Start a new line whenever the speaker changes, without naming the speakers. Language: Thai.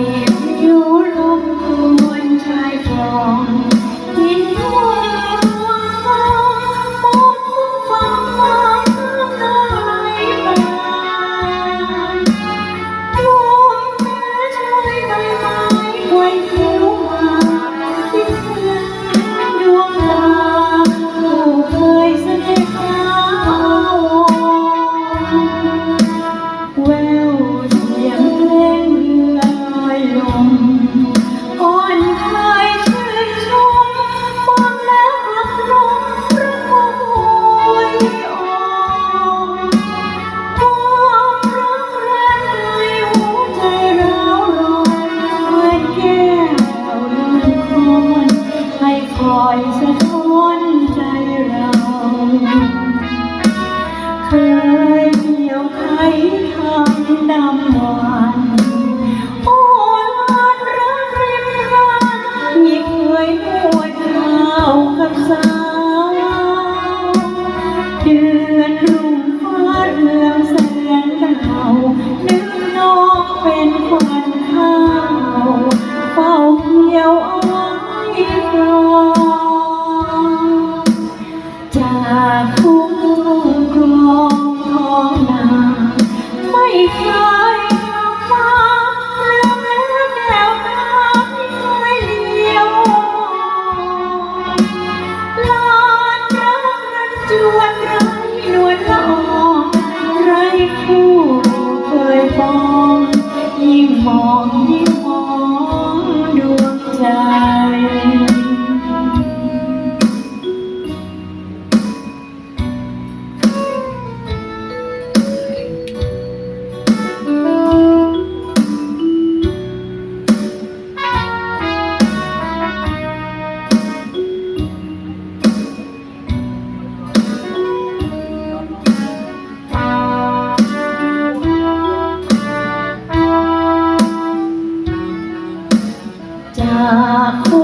บีบนิ้วลมควรชายฟอง อ่อนหวาริมรานมีเคยนววกับสาวเดือนรู้ ไรนวลละออไร้คู่เคยปอง 아프